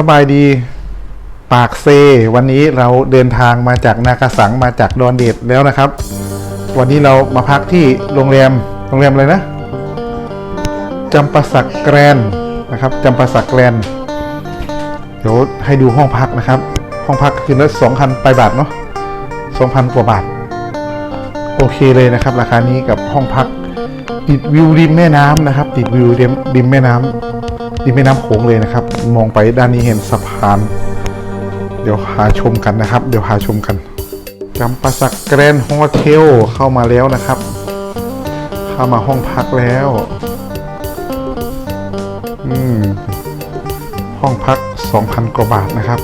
สบายดีปากเซ วันนี้เราเดินทางมาจากนากาสังมาจากดอนเดดแล้วนะครับ วันนี้เรามาพักที่โรงแรมโรงแรมอะไรนะจำปาสักแกรนนะครับจำปาสักแกรนเดี๋ยวให้ดูห้องพักนะครับ ห้องพักคืนละสองพันไปบาทเนาะสองพันกว่าบาท โอเคเลยนะครับ ราคานี้กับห้องพักติดวิวริมแม่น้ำนะครับ ติดวิวริมริมแม่น้ำ ริมแม่น้ำโขงเลยนะครับ มองไปด้านนี้เห็นสะพาน เดี๋ยวพาชมกันนะครับ เดี๋ยวพาชมกันจำปาสักแกรนด์โฮเทลเข้ามาแล้วนะครับ เข้ามาห้องพักแล้วอืมห้องพัก 2,000 กว่าบาทนะครับ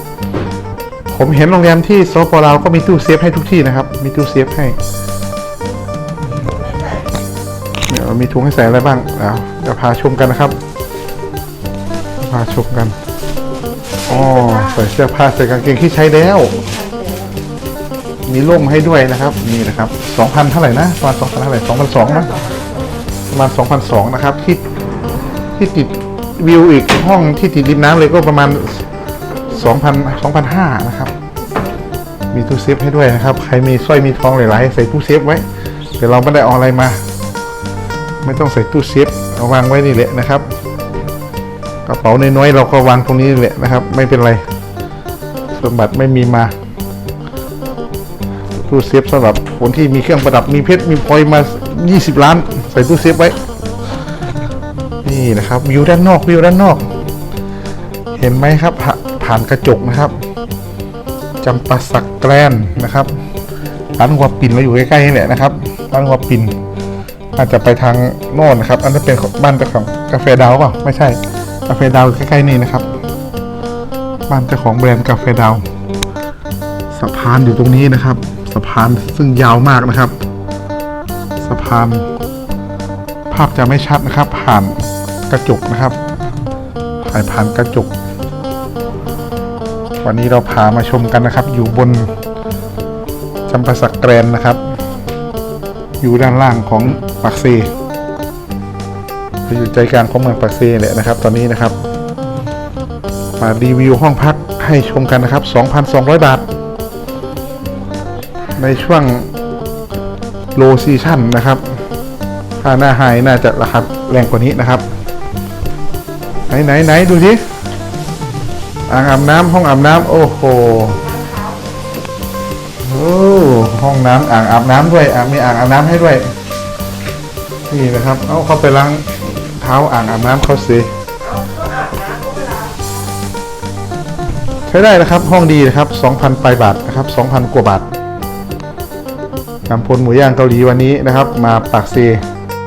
ผมเห็นโรงแรมที่โซปลาวก็มีตู้เซฟให้ทุกที่นะครับ มีตู้เซฟให้เดี๋ยวมีถุงให้ใส่อะไรบ้างเดี๋ยวเดี๋ยวพาชมกันนะครับ พาชมกันอ๋อใส่เสื้อผ้าใส่กางเกงที่ใช้แล้ว มีร่มให้ด้วยนะครับนี่นะครับ2,000เท่าไหร่นะประมาณ2,000เท่าไหร่2,200นะประมาณ2,200นะครับที่ที่ติดวิวอีกห้องที่ติดริมน้ำเลยก็ประมาณ2,000 2,500นะครับ มีตู้เซฟให้ด้วยนะครับ ใครมีสร้อยมีทองหลายๆใส่ตู้เซฟไว้เดี๋ยวเราไม่ได้เอาอะไรมา ไม่ต้องใส่ตู้เซฟเอาวางไว้นี่แหละนะครับ กระเป๋าน้อยๆเราก็วางตรงนี้แหละนะครับ ไม่เป็นไรสมบัติไม่มีมาตู้เซฟสำหรับคนที่มีเครื่องประดับมีเพชรมีพลอยมา 20 ล้าน ใส่ตู้เซฟไว้ นี่นะครับวิวด้านนอกวิวด้านนอก เห็นไหมครับผ่าผ่านกระจกนะครับจำปาสักแกลนนะครับร้านหัวปิ่นเราอยู่ใกล้ๆนี่แหละนะครับร้านหัวปิ่นอาจจะไปทางโน่นนะครับ อันนั้นเป็นของบ้านเจ้าของกาแฟดาวเปล่าไม่ใช่ กาแฟดาวใกล้ๆนี่นะครับ บ้านเจ้าของแบรนด์กาแฟดาวสะพานอยู่ตรงนี้นะครับ สะพานซึ่งยาวมากนะครับ สะพาน ภาพจะไม่ชัดนะครับ ผ่านกระจกนะครับถ่ายผ่านกระจก วันนี้เราพามาชมกันนะครับ อยู่บนจำปาสักแกรนนะครับ อยู่ด้านล่างของปากเซ อยู่ใจกลางของเมืองปากเซแหละนะครับ ตอนนี้นะครับ มารีวิวห้องพักให้ชมกันนะครับ 2,200 บาท ในช่วงโลซีชั่นนะครับ ถ้าหน้าไฮน่าจะราคาแรงกว่านี้นะครับ ไหนไหนไหนดูสิอ่างอาบน้ำห้องอาบน้ำโอ้โหโอ้ห้องน้ำอ่างอาบน้ำด้วยอ่างมีอ่างอาบน้ำให้ด้วย นี่นะครับ เอาเข้าไปล้าง เท้าอ่างอาบน้ำเขาสิใช้ได้นะครับห้องดีนะครับ 2,000ปลายบาทนะครับ 2,000 กว่าบาทนำพลหมูย่างเกาหลีวันนี้นะครับ มาปากเซ